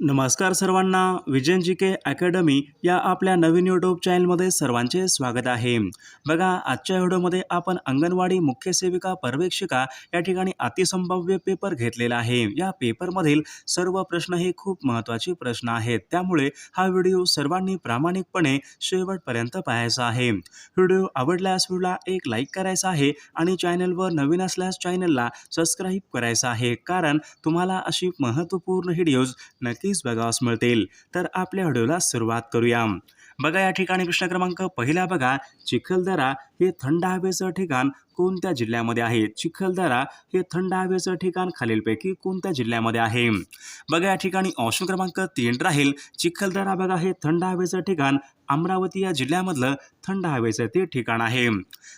नमस्कार सर्वांना विजयन जी के अकॅडमी या आपल्या नवीन यूट्यूब चॅनलमध्ये सर्वांचे स्वागत आहे. बघा आजच्या व्हिडिओमध्ये आपण अंगणवाडी मुख्य सेविका पर्यवेक्षिका या ठिकाणी अतिसंभाव्य पेपर घेतलेला आहे. या पेपरमधील सर्व प्रश्न हे खूप महत्त्वाचे प्रश्न आहेत. त्यामुळे हा व्हिडिओ सर्वांनी प्रामाणिकपणे शेवटपर्यंत पाहायचा आहे. व्हिडिओ आवडल्यास व्हिडिओला एक लाईक करायचा आहे आणि चॅनलवर नवीन असल्यास चॅनलला सबस्क्राईब करायचं आहे. कारण तुम्हाला अशी महत्त्वपूर्ण व्हिडिओज नक्कीच बघावास मिळतील तर आपल्या व्हिडिओला सुरुवात करूया. बघा या ठिकाणी प्रश्न क्रमांक पहिला बघा. चिखलदरा हे थंड हवेचं ठिकाण कोणत्या जिल्ह्यामध्ये आहे? चिखलदरा हे थंड हवेचं ठिकाण खालीलपैकी कोणत्या जिल्ह्यामध्ये आहे? बघा या ठिकाणी ऑप्शन क्रमांक तीन राहील. चिखलदरा बघा हे थंड हवेचं ठिकाण. अमरावती या जिल्ह्यामधलं थंड हवेचं ते ठिकाण आहे.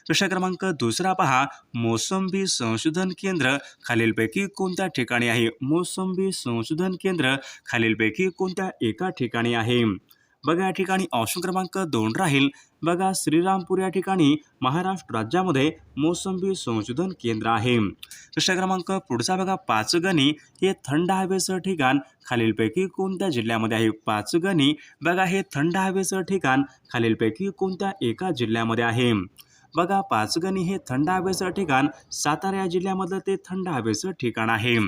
प्रश्न क्रमांक दुसरा पहा. मोसंबी संशोधन केंद्र खालीलपैकी कोणत्या ठिकाणी आहे? मोसंबी संशोधन केंद्र खालीलपैकी कोणत्या एका ठिकाणी आहे? बघा या ठिकाणी ऑप्शन क्रमांक दोन राहील. बघा श्रीरामपूर या ठिकाणी महाराष्ट्र राज्यामध्ये मोसंबी संशोधन केंद्र आहे. प्रश्न क्रमांक पुढचा बघा पाचगणी हे थंड हवेचं ठिकाण. खालीलपैकी कोणत्या जिल्ह्यामध्ये आहे? पाचगणी. बघा हे थंड हवेचं ठिकाण. खालीलपैकी कोणत्या एका जिल्ह्यामध्ये आहे? बघा पाचगणी हे थंड हवेचं ठिकाण सातारा या जिल्ह्यामधलं ते थंड हवेचं ठिकाण आहे.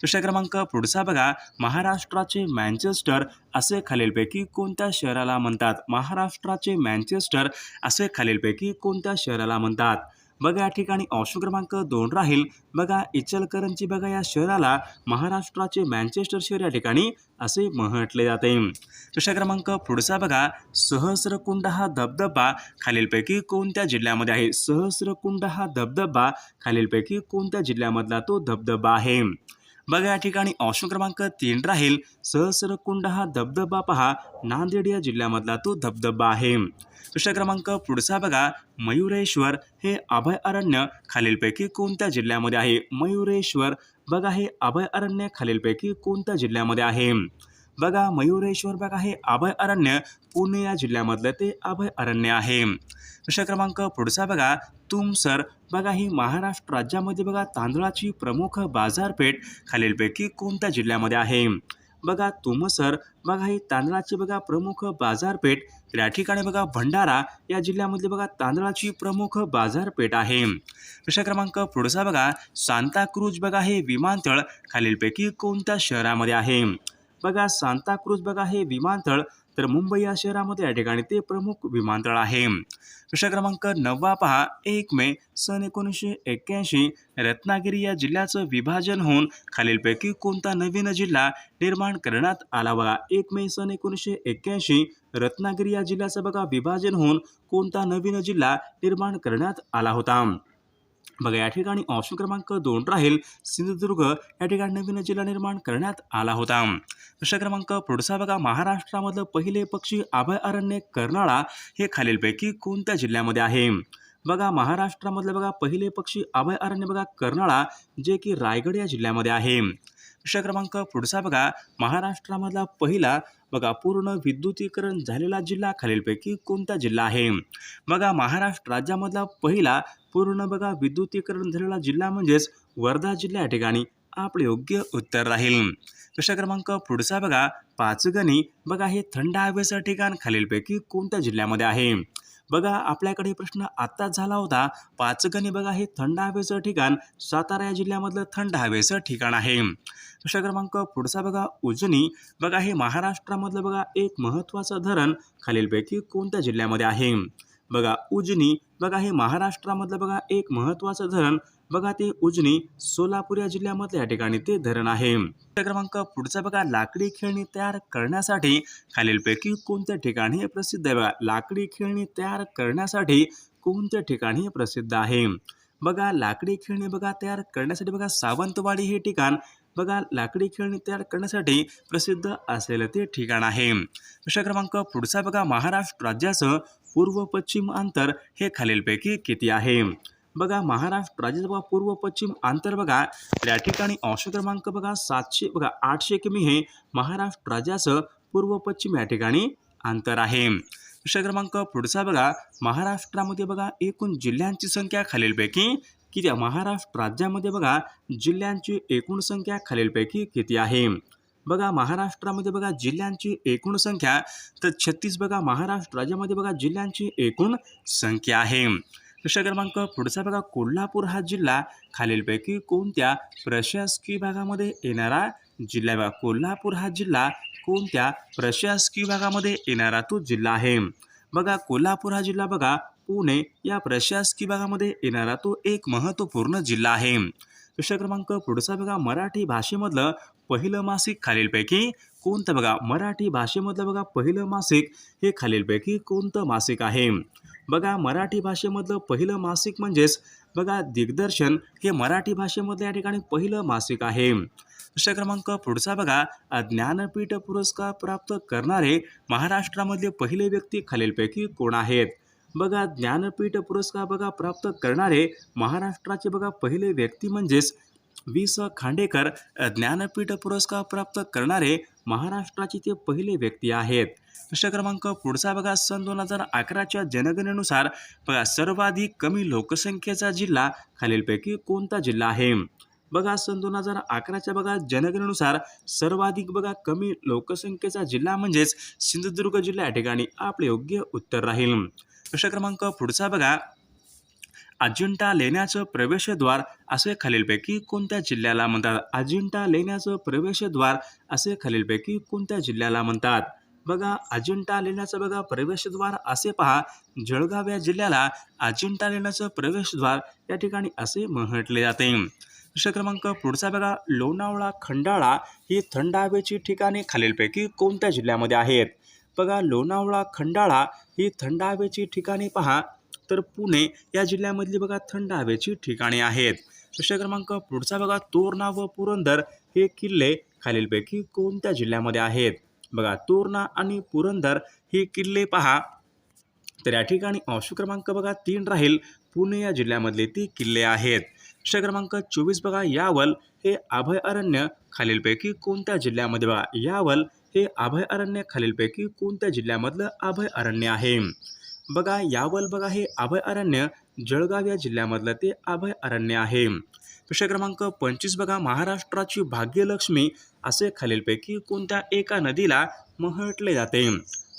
प्रश्न क्रमांक पुढचा बघा महाराष्ट्राचे मँचेस्टर असे खालीलपैकी कोणत्या शहराला म्हणतात? महाराष्ट्राचे मँचेस्टर असे खालीलपैकी कोणत्या शहराला म्हणतात? बघा या ठिकाणी ऑप्शन क्रमांक दोन राहील. बघा इचलकरंजी बघा या शहराला महाराष्ट्राचे मॅन्चेस्टर शहर या ठिकाणी असे म्हटले जाते. प्रश्न क्रमांक पुढचा बघा. सहस्रकुंड हा धबधबा खालीलपैकी कोणत्या जिल्ह्यामध्ये आहे? सहस्रकुंड हा धबधबा खालीलपैकी कोणत्या जिल्ह्यामधला तो धबधबा आहे? बघा या ठिकाणी ऑप्शन क्रमांक तीन राहील. सहस्रकुंड हा धबधबा पहा. नांदेड या जिल्ह्यामधला तो धबधबा आहे. प्रश्न क्रमांक पुढचा बघा. मयुरेश्वर हे अभयारण्य खालीलपैकी कोणत्या जिल्ह्यामध्ये आहे? मयुरेश्वर. बघा हे अभयारण्य खालीलपैकी कोणत्या जिल्ह्यामध्ये आहे? बघा मयुरेश्वर बघा हे अभयारण्य पुणे या जिल्ह्यामधलं ते अभयारण्य आहे. प्रश्न क्रमांक पुढचा बघा. तुमसर बघा ही महाराष्ट्र राज्यामध्ये बघा तांदळाची प्रमुख बाजारपेठ खालीलपैकी कोणत्या जिल्ह्यामध्ये आहे? बघा तुमसर बघा ही तांदळाची बघा प्रमुख बाजारपेठ. या ठिकाणी बघा भंडारा या जिल्ह्यामध्ये बघा तांदळाची प्रमुख बाजारपेठ आहे. प्रश्न क्रमांक पुढचा बघा. सांताक्रूज बघा हे विमानतळ खालीलपैकी कोणत्या शहरामध्ये आहे? बघा सांताक्रूज बघा हे विमानतळ तर मुंबई या शहरामध्ये या ठिकाणी ते प्रमुख विमानतळ आहे. प्रश्न क्रमांक नववा पहा. एक मे सन एकोणीसशे एक्क्याऐंशी रत्नागिरी या जिल्ह्याचं विभाजन होऊन खालीलपैकी कोणता नवीन जिल्हा निर्माण करण्यात आला बघा. एक मे सन एकोणीसशे एक्क्याऐंशी रत्नागिरी या जिल्ह्याचं बघा विभाजन होऊन कोणता नवीन जिल्हा निर्माण करण्यात आला होता. बघा या ठिकाणी ऑप्शन क्रमांक दोन राहील. सिंधुदुर्ग या ठिकाणी नवीन जिल्हा निर्माण करण्यात आला होता. प्रश्न क्रमांक पुढचा बघा महाराष्ट्रामधलं पहिले पक्षी अभयारण्य कर्नाळा हे खालीलपैकी कोणत्या जिल्ह्यामध्ये आहे? बघा महाराष्ट्रामधलं बघा पहिले पक्षी अभयारण्य बघा कर्नाळा जे की रायगड या जिल्ह्यामध्ये आहे. प्रश्न क्रमांक पुढचा बघा महाराष्ट्रामधला पहिला बघा पूर्ण विद्युतीकरण झालेला जिल्हा खालीलपैकी कोणता जिल्हा आहे? बघा महाराष्ट्र राज्यामधला पहिला पूर्ण बघा विद्युतीकरण झालेला जिल्हा म्हणजेच वर्धा जिल्हा या ठिकाणी आपले योग्य उत्तर राहील. प्रश्न क्रमांक पुढचा बघा पाचगणी बघा हे थंड हवेचं ठिकाण खालीलपैकी कोणत्या जिल्ह्यामध्ये आहे? बघा आपल्याकडे प्रश्न आत्ताच झाला होता. पाचगणी बघा हे थंड हवेचं ठिकाण सातारा या जिल्ह्यामधलं थंड हवेचं ठिकाण आहे. प्रश्न क्रमांक पुढचा बघा उजनी. बघा हे महाराष्ट्रामधलं बघा एक महत्त्वाचं धरण खालीलपैकी कोणत्या जिल्ह्यामध्ये आहे? बघा उजनी बघा हे महाराष्ट्रामधलं बघा एक महत्त्वाचं धरण. बघा ते उजनी सोलापूर या जिल्ह्यामधलं या ठिकाणी ते धरण आहे. क्रमांक पुढचा बघा लाकडी खेळणी तयार करण्यासाठी खालीलपैकी कोणत्या ठिकाणी हे प्रसिद्ध आहे? बघा लाकडी खेळणी तयार करण्यासाठी कोणत्या ठिकाणी हे प्रसिद्ध आहे? बघा लाकडी खेळणी बघा तयार करण्यासाठी बघा सावंतवाडी हे ठिकाण. बघा लाकडी खेळणी तयार करण्यासाठी प्रसिद्ध असलेलं ते ठिकाण आहे. प्रश्न क्रमांक पुढचा बघा महाराष्ट्र राज्याचं पूर्व पश्चिम अंतर हे खालीलपैकी किती आहे? बघा महाराष्ट्र राज्याचं बघा पूर्व पश्चिम अंतर बघा. या ठिकाणी अंश क्रमांक बघा सातशे बघा आठशे किमी हे महाराष्ट्र राज्याचं पूर्व पश्चिम या ठिकाणी अंतर आहे. प्रश्न क्रमांक पुढचा बघा. महाराष्ट्रामध्ये बघा एकूण जिल्ह्यांची संख्या खालीलपैकी किती महाराष्ट्र राज्यामध्ये बघा जिल्ह्यांची एकूण संख्या खालीलपैकी किती आहे? बघा महाराष्ट्रामध्ये बघा जिल्ह्यांची एकूण संख्या तर छत्तीस बघा महाराष्ट्र राज्यामध्ये बघा जिल्ह्यांची एकूण संख्या आहे. प्रश्न क्रमांक पुढचा बघा कोल्हापूर हा जिल्हा खालीलपैकी कोणत्या प्रशासकीय भागामध्ये येणारा जिल्हा बघा कोल्हापूर हा जिल्हा कोणत्या प्रशासकीय भागामध्ये येणारा तो जिल्हा आहे? बघा कोल्हापूर हा जिल्हा बघा पुणे या प्रशासकीय भागामध्ये येणारा तो एक महत्त्वपूर्ण जिल्हा आहे. विषय क्रमांक पुढचा बघा मराठी भाषेमधलं पहिलं मासिक खालीलपैकी कोणतं बघा? मराठी भाषेमधलं बघा पहिलं मासिक हे खालीलपैकी कोणतं मासिक आहे? बघा मराठी भाषेमधलं पहिलं मासिक म्हणजेच बघा दिग्दर्शन हे मराठी भाषेमधलं या ठिकाणी पहिलं मासिक आहे. प्रश्न क्रमांक पुढचा बघा ज्ञानपीठ पुरस्कार प्राप्त करणारे महाराष्ट्रामधले पहिले व्यक्ती खालीलपैकी कोण आहेत? बघा ज्ञानपीठ पुरस्कार बघा प्राप्त करणारे महाराष्ट्राचे बघा पहिले व्यक्ती म्हणजेच वि स. खांडेकर ज्ञानपीठ पुरस्कार प्राप्त करणारे महाराष्ट्राचे ते पहिले व्यक्ती आहेत. प्रश्न क्रमांक पुढचा बघा सन दोन हजार अकराच्या जनगणनेनुसार बघा सर्वाधिक कमी लोकसंख्येचा जिल्हा खालीलपैकी कोणता जिल्हा आहे? बघा सन दोन हजार अकराच्या बघा जनगणनेनुसार सर्वाधिक बघा कमी लोकसंख्येचा जिल्हा म्हणजेच सिंधुदुर्ग जिल्हा या ठिकाणी आपले योग्य उत्तर राहील. प्रश्न क्रमांक पुढचा बघा. अजिंठा लेण्याचं प्रवेशद्वार असे खालीलपैकी कोणत्या जिल्ह्याला म्हणतात? अजिंठा लेण्याचं प्रवेशद्वार असे खालीलपैकी कोणत्या जिल्ह्याला म्हणतात? बघा अजिंठा लेण्याचं बघा प्रवेशद्वार असे पहा. जळगाव या जिल्ह्याला अजिंठा लेण्याचं प्रवेशद्वार या ठिकाणी असे म्हटले जाते. प्रश्न क्रमांक पुढचा बघा. लोणावळा खंडाळा ही थंड हवेची ठिकाणे खालीलपैकी कोणत्या जिल्ह्यामध्ये आहेत? बघा लोणावळा खंडाळा ही थंड हवेची ठिकाणे पहा. तर पुणे या जिल्ह्यामधली बघा थंड हवेची ठिकाणे आहेत. प्रश्न क्रमांक पुढचा बघा तोरणा व पुरंदर हे किल्ले खालीलपैकी कोणत्या जिल्ह्यामध्ये आहेत? बघा तोरणा आणि पुरंदर हे किल्ले पहा. तर या ठिकाणी अंश क्रमांक बघा तीन राहील. पुणे या जिल्ह्यामधले ती किल्ले आहेत. प्रश्न क्रमांक चोवीस बघा यावल हे अभयारण्य खालीलपैकी कोणत्या जिल्ह्यामध्ये बघा? यावल हे अभयारण्य खालीलपैकी कोणत्या जिल्ह्यामधलं अभयारण्य आहे? बघा यावल बघा हे अभयारण्य जळगाव या जिल्ह्यामधलं ते अभयारण्य आहे. प्रश्न क्रमांक पंचवीस बघा महाराष्ट्राची भाग्यलक्ष्मी असे खालीलपैकी कोणत्या एका नदीला म्हटले जाते?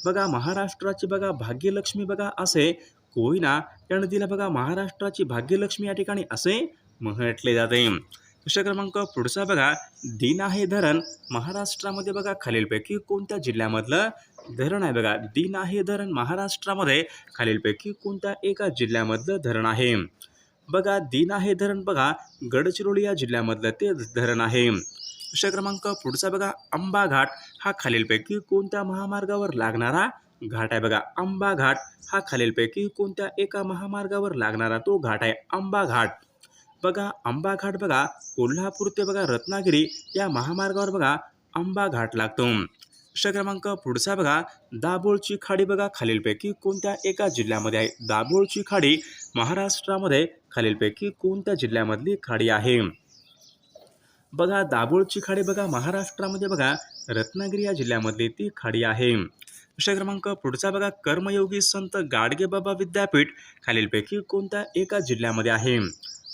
बघा महाराष्ट्राची बघा भाग्यलक्ष्मी बघा असे कोयना या नदीला बघा महाराष्ट्राची भाग्यलक्ष्मी या ठिकाणी असे म्हटले जाते. प्रश्न क्रमांक पुढचा बघा. दिन आहे धरण. महाराष्ट्रामध्ये बघा खालीलपैकी कोणत्या जिल्ह्यामधलं धरण आहे बघा. दिन आहे धरण महाराष्ट्रामध्ये खालीलपैकी कोणत्या एका जिल्ह्यामधलं धरण आहे? बघा दिन आहे धरण बघा. गडचिरोली या जिल्ह्यामधलं ते धरण आहे. प्रश्न क्रमांक पुढचा बघा. आंबा घाट. हा खालीलपैकी कोणत्या महामार्गावर लागणारा घाट आहे बघा. आंबा घाट. हा खालीलपैकी कोणत्या एका महामार्गावर लागणारा तो घाट आहे. आंबा घाट. बघा आंबा घाट बघा कोल्हापूर ते बघा रत्नागिरी या महामार्गावर बघा आंबा घाट लागतो. प्रश्न क्रमांक पुढचा बघा दाभोळची खाडी बघा खालीलपैकी कोणत्या एका जिल्ह्यामध्ये आहे? दाभोळची खाडी महाराष्ट्रामध्ये खालीलपैकी कोणत्या जिल्ह्यामधली खाडी आहे? बघा दाभोळची खाडी बघा महाराष्ट्रामध्ये बघा रत्नागिरी या जिल्ह्यामधली ती खाडी आहे. प्रश्न क्रमांक पुढचा बघा कर्मयोगी संत गाडगेबाबा विद्यापीठ खालीलपैकी कोणत्या एका जिल्ह्यामध्ये आहे?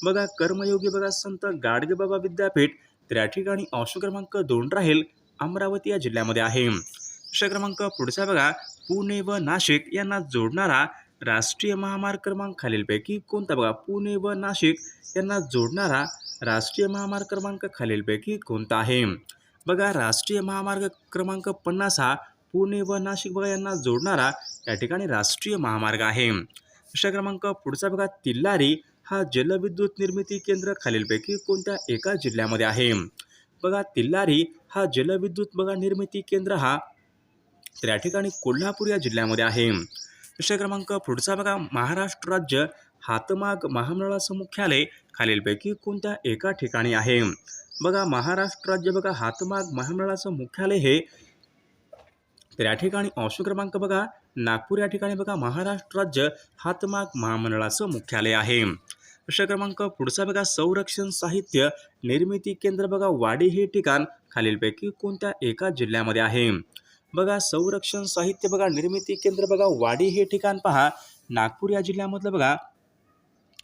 बघा कर्मयोगी बघा संत गाडगेबाबा विद्यापीठ तर या ठिकाणी अंश क्रमांक दोन राहील अमरावती या जिल्ह्यामध्ये आहे. प्रश्न क्रमांक पुढचा बघा पुणे व नाशिक यांना जोडणारा राष्ट्रीय महामार्ग क्रमांक खालीलपैकी कोणता बघा? पुणे व नाशिक यांना जोडणारा राष्ट्रीय महामार्ग क्रमांक खालीलपैकी कोणता आहे? बघा राष्ट्रीय महामार्ग क्रमांक पन्नास हा पुणे व नाशिक बघा यांना जोडणारा या ठिकाणी राष्ट्रीय महामार्ग आहे. प्रश्न क्रमांक पुढचा बघा तिल्लारी हा जलविद्युत निर्मिती केंद्र खालीलपैकी कोणत्या एका जिल्ह्यामध्ये आहे? बघा तिल्लारी हा जलविद्युत बघा निर्मिती केंद्र हा तर या ठिकाणी कोल्हापूर या जिल्ह्यामध्ये आहे. प्रश्न क्रमांक पुढचा बघा महाराष्ट्र राज्य हातमाग महामंडळाचं मुख्यालय खालीलपैकी कोणत्या एका ठिकाणी आहे? बघा महाराष्ट्र राज्य बघा हातमाग महामंडळाचं मुख्यालय हे तर या ठिकाणी अंश क्रमांक बघा नागपूर या ठिकाणी बघा महाराष्ट्र राज्य हातमाग महामंडळाचं मुख्यालय आहे. प्रश्न क्रमांक पुढचा बघा संरक्षण साहित्य निर्मिती केंद्र बघा वाडी हे ठिकाण खालीलपैकी कोणत्या एका जिल्ह्यामध्ये आहे? बघा संरक्षण साहित्य बघा निर्मिती केंद्र बघा वाडी हे ठिकाण पहा. नागपूर या जिल्ह्यामधलं बघा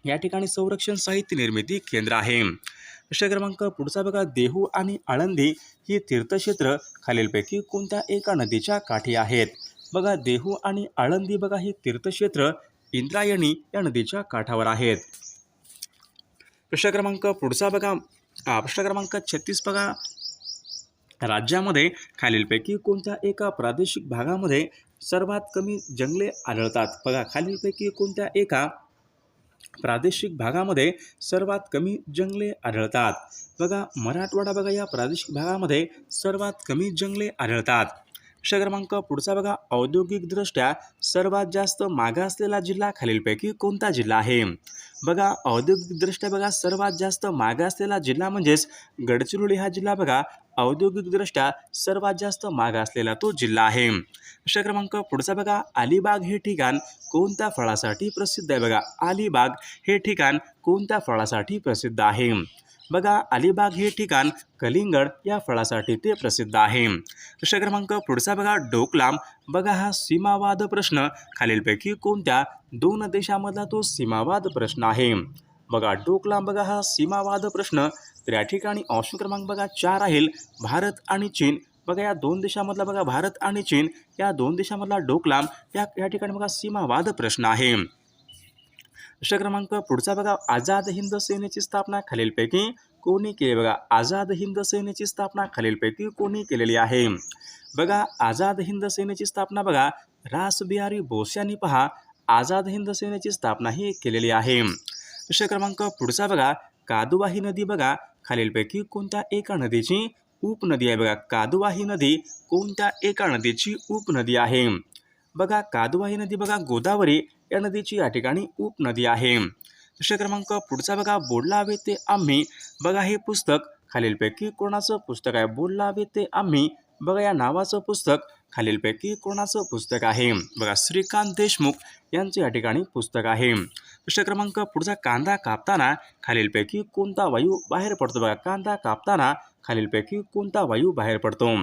या ठिकाणी संरक्षण साहित्य निर्मिती केंद्र आहे. प्रश्न क्रमांक पुढचा बघा देहू आणि आळंदी ही तीर्थक्षेत्र खालीलपैकी कोणत्या एका नदीच्या काठी आहेत? बघा देहू आणि आळंदी बघा हे तीर्थक्षेत्र इंद्रायणी या नदीच्या काठावर आहेत. प्रश्न क्रमांक पुढचा बघा. प्रश्न क्रमांक छत्तीस बघा. राज्यामध्ये खालीलपैकी कोणत्या एका प्रादेशिक भागामध्ये सर्वात कमी जंगले आढळतात? बघा खालीलपैकी कोणत्या एका प्रादेशिक भागामध्ये सर्वात कमी जंगले आढळतात? बघा मराठवाडा बघा या प्रादेशिक भागामध्ये सर्वात कमी जंगले आढळतात. प्रश्न क्रमांक पुढचा बघा. औद्योगिकदृष्ट्या सर्वात जास्त मागासलेला जिल्हा खालीलपैकी कोणता जिल्हा आहे? बघा औद्योगिकदृष्ट्या बघा सर्वात जास्त मागासलेला जिल्हा म्हणजेच गडचिरोली हा जिल्हा बघा. औद्योगिकदृष्ट्या सर्वात जास्त मागासलेला तो जिल्हा आहे. प्रश्न क्रमांक पुढचा बघा. अलिबाग हे ठिकाण कोणत्या फळासाठी प्रसिद्ध आहे? बघा अलिबाग हे ठिकाण कोणत्या फळासाठी प्रसिद्ध आहे? बघा अलिबाग हे ठिकाण कलिंगड या फळासाठी ते प्रसिद्ध आहे. प्रश्न क्रमांक पुढचा बघा डोकलाम. बघा हा सीमावाद प्रश्न. खालीलपैकी कोणत्या दोन देशामधला तो सीमावाद प्रश्न आहे? बघा डोकलाम बघा हा सीमावाद प्रश्न. तर या ठिकाणी ऑप्शन क्रमांक बघा चार राहील भारत आणि चीन. बघा या दोन देशामधला बघा भारत आणि चीन. या दोन देशामधला डोकलाम. या या ठिकाणी बघा सीमावाद प्रश्न आहे. प्रश्न क्रमांक पुढचा बघा. आझाद हिंद सेनेची स्थापना खालीलपैकी कोणी केली? बघा आझाद हिंद सेनेची स्थापना खालीलपैकी कोणी केलेली आहे? बघा आझाद हिंद सेनेची स्थापना बघा. रासबिहारी बोस यांनी पहा. आझाद हिंद सेनेची स्थापना ही केलेली आहे. प्रश्न क्रमांक पुढचा बघा. कादुवा ही नदी बघा. खालीलपैकी कोणत्या एका नदीची उपनदी आहे? बघा कादुवा ही नदी कोणत्या एका नदीची उपनदी आहे? बघा कादुवा ही नदी बघा गोदावरी. या नदीची या ठिकाणी उपनदी आहे. प्रश्न क्रमांक पुढचा बघा बोलला हवे ते आम्ही. बघा हे पुस्तक खालीलपैकी कोणाचं पुस्तक आहे? बोलला हवे ते आम्ही. बघा या नावाचं पुस्तक खालीलपैकी कोणाचं पुस्तक आहे? बघा श्रीकांत देशमुख यांचं या ठिकाणी पुस्तक आहे. प्रश्न क्रमांक पुढचा कांदा कापताना खालीलपैकी कोणता वायू बाहेर पडतो? बघा कांदा कापताना खालीलपैकी कोणता वायू बाहेर पडतो?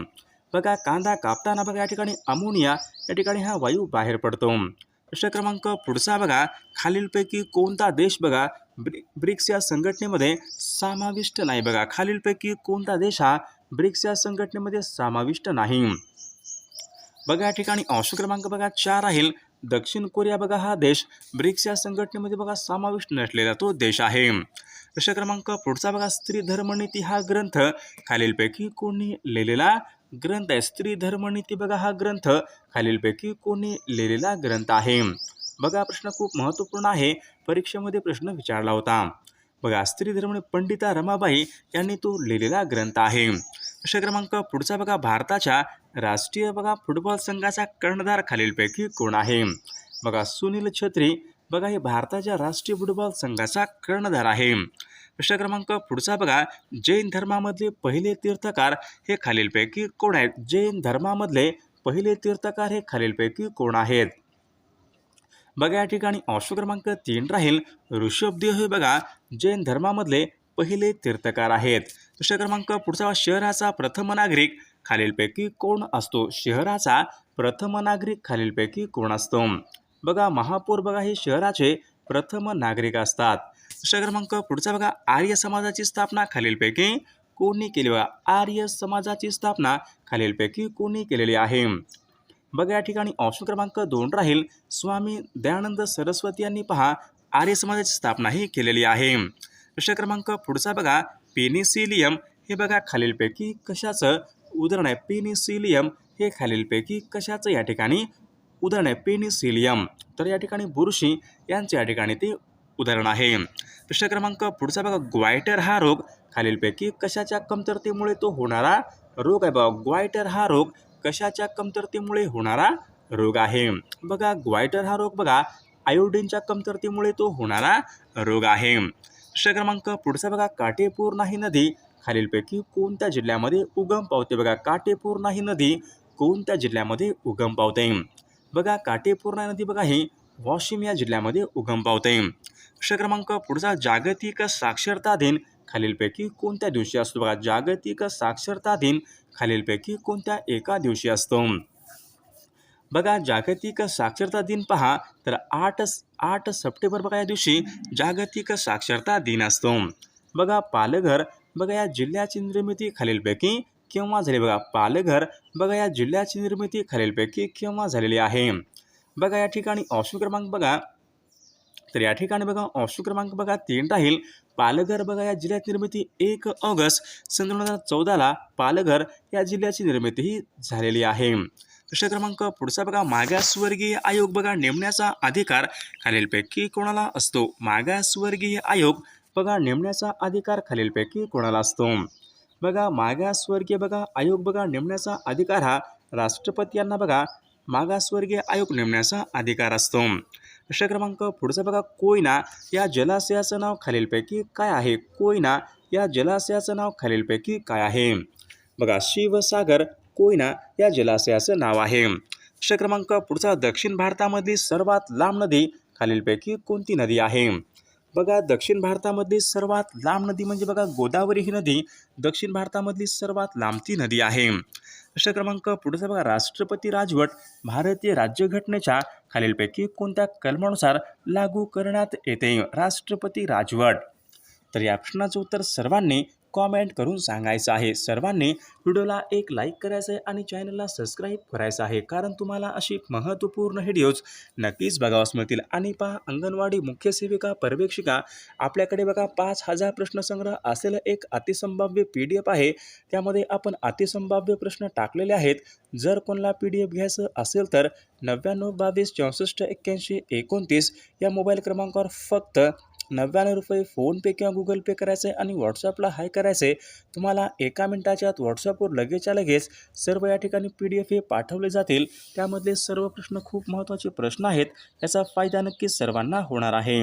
बघा कांदा कापताना बघा या ठिकाणी अमोनिया या ठिकाणी हा वायू बाहेर पडतो. प्रश्न क्रमांक पुढचा बघा. खालीलपैकी कोणता देश बघा? ब्रि ब्रिक्स या संघटनेमध्ये समाविष्ट नाही बघा. खालीलपैकी कोणता देश हा ब्रिक्स या संघटनेमध्ये समाविष्ट नाही? बघा या ठिकाणी ऑप्शन क्रमांक बघा चार राहील दक्षिण कोरिया बघा हा देश ब्रिक्स या संघटनेमध्ये बघा समाविष्ट नसलेला तो देश आहे. प्रश्न क्रमांक पुढचा बघा. स्त्री धर्मनीती हा ग्रंथ खालीलपैकी कोणी लिहिलेला ग्रंथ आहे. स्त्री धर्मनीती बघा हा ग्रंथ. खालीलपैकी कोणी लिहिलेला ग्रंथ आहे. बघा प्रश्न खूप महत्त्वपूर्ण आहे. परीक्षेमध्ये प्रश्न विचारला होता. बघा स्त्री धर्म पंडिता रमाबाई यांनी तो लिहिलेला ग्रंथ आहे. प्रश्न क्रमांक पुढचा बघा. भारताच्या राष्ट्रीय बघा फुटबॉल संघाचा कर्णधार खालीलपैकी कोण आहे? बघा सुनील छत्री. बघा हे भारताच्या राष्ट्रीय फुटबॉल संघाचा कर्णधार आहे. प्रश्न क्रमांक पुढचा बघा. जैन धर्मामधले पहिले तीर्थकार हे खालीलपैकी कोण आहेत? जैन धर्मामधले पहिले तीर्थकार हे खालीलपैकी कोण आहेत? बघा या ठिकाणी ऑप्शन क्रमांक तीन राहील. ऋषभदेव हे बघा जैन धर्मामधले पहिले तीर्थकार आहेत. प्रश्न क्रमांक पुढचा शहराचा प्रथम नागरिक खालीलपैकी कोण असतो? शहराचा प्रथम नागरिक खालीलपैकी कोण असतो? बघा महापौर बघा हे शहराचे प्रथम नागरिक असतात. प्रश्न क्रमांक पुढचा बघा. आर्य समाजाची स्थापना खालीलपैकी कोणी केली बघा. आर्य समाजाची स्थापना खालीलपैकी कोणी केलेली आहे? बघा या ठिकाणी ऑप्शन क्रमांक दोन राहील. स्वामी दयानंद सरस्वती यांनी पहा आर्य समाजाची स्थापना ही केलेली आहे. प्रश्न क्रमांक पुढचा बघा. पेनिसिलियम हे बघा खालीलपैकी कशाचं? उदाहरण आहे पेनिसिलियम हे खालीलपैकी कशाचं या ठिकाणी? उदाहरण आहे पेनिसिलियम. तर या ठिकाणी बुरशी यांचे या ठिकाणी ते उदाहरण आहे. प्रश्न क्रमांक पुढचा बघा. ग्वायटर हा रोग खालीलपैकी कशाच्या कमतरतेमुळे तो होणारा रोग आहे? बघा ग्वायटर हा रोग कशाच्या कमतरतेमुळे होणारा रोग आहे? बघा ग्वायटर हा रोग बघा आयोडीनच्या कमतरतेमुळे तो होणारा रोग आहे. प्रश्न क्रमांक पुढचा बघा. काटेपूर्णा ही नदी खालीलपैकी कोणत्या जिल्ह्यामध्ये उगम पावते? बघा काटेपूर्णा ही नदी कोणत्या जिल्ह्यामध्ये उगम पावते? बघा काटेपूर्णा नदी बघा ही वाशिम या जिल्ह्यामध्ये उगम पावते प्रश्न क्रमांक पुढचा जागतिक साक्षरता दिन. खालीलपैकी कोणत्या दिवशी असतो बघा? जागतिक साक्षरता दिन खालीलपैकी कोणत्या एका दिवशी असतो? बघा जागतिक साक्षरता दिन पहा तर आठ आठ सप्टेंबर बघा या दिवशी जागतिक साक्षरता दिन असतो. बघा पालघर बघा या जिल्ह्याची निर्मिती खालीलपैकी केव्हा झाली? बघा पालघर बघा या जिल्ह्याची निर्मिती खालीलपैकी केव्हा झालेली आहे? बघा या ठिकाणी ऑप्शन क्रमांक बघा. तर या ठिकाणी बघा ऑप्शन क्रमांक बघा तीन राहील. पालघर बघा या जिल्ह्यात निर्मिती एक ऑगस्ट सन दोन हजार चौदाला पालघर या जिल्ह्याची निर्मिती ही झालेली आहे. प्रश्न क्रमांक पुढचा बघा मागासवर्गीय आयोग बघा नेमण्याचा अधिकार खालीलपैकी कोणाला असतो? मागासवर्गीय आयोग बघा नेमण्याचा अधिकार खालीलपैकी कोणाला असतो? बघा मागासवर्गीय बघा आयोग बघा नेमण्याचा अधिकार हा राष्ट्रपती यांना बघा. मागासवर्गीय आयोग नेमण्याचा अधिकार असतो. प्रश्न क्रमांक पुढचा बघा कोयना या जलाशयाचं नाव खालीलपैकी काय आहे? कोयना या जलाशयाचं नाव खालीलपैकी काय आहे? बघा शिवसागर कोयना या जलाशयाचं नाव आहे. प्रश्न क्रमांक पुढचा दक्षिण भारतामधली सर्वात लांब नदी खालीलपैकी कोणती नदी आहे? बघा दक्षिण भारतामधली सर्वात लांब नदी म्हणजे बघा गोदावरी ही नदी दक्षिण भारतामधली सर्वात लांबती नदी आहे. प्रश्न क्रमांक पुढचा बघा राष्ट्रपती राजवट भारतीय राज्यघटनेच्या खालीलपैकी कोणत्या कलमानुसार लागू करण्यात येते? राष्ट्रपती राजवट. तर या प्रश्नाचं उत्तर सर्वांनी कॉमेंट करून सांगायचं आहे. सर्वांनी व्हिडिओला एक लाईक करायचं आहे आणि चॅनलला सबस्क्राईब करायचं आहे. कारण तुम्हाला अशी महत्त्वपूर्ण व्हिडिओज नक्कीच बघावास मिळतील. आणि पहा अंगणवाडी मुख्य सेविका पर्यवेक्षिका आपल्याकडे बघा पाच हजार प्रश्नसंग्रह असलेलं एक अतिसंभाव्य पी डी एफ आहे. त्यामध्ये आपण अतिसंभाव्य प्रश्न टाकलेले आहेत. जर कोणाला पी डी एफ घ्यायचं असेल तर नव्याण्णव बावीस चौसष्ट एक्क्याऐंशी एकोणतीस या मोबाईल क्रमांकावर फक्त नव्याण्णव रुपये फोनपे किंवा गुगल पे करायचं आहे आणि व्हॉट्सअपला हाय करायचं आहे तुम्हाला एका मिनिटाच्या आत व्हॉट्सअपवर लगेचच्या लगेच सर्व या ठिकाणी पी डी एफ हे पाठवले जातील. त्यामधले सर्व प्रश्न खूप महत्त्वाचे प्रश्न आहेत याचा फायदा नक्कीच सर्वांना होणार आहे.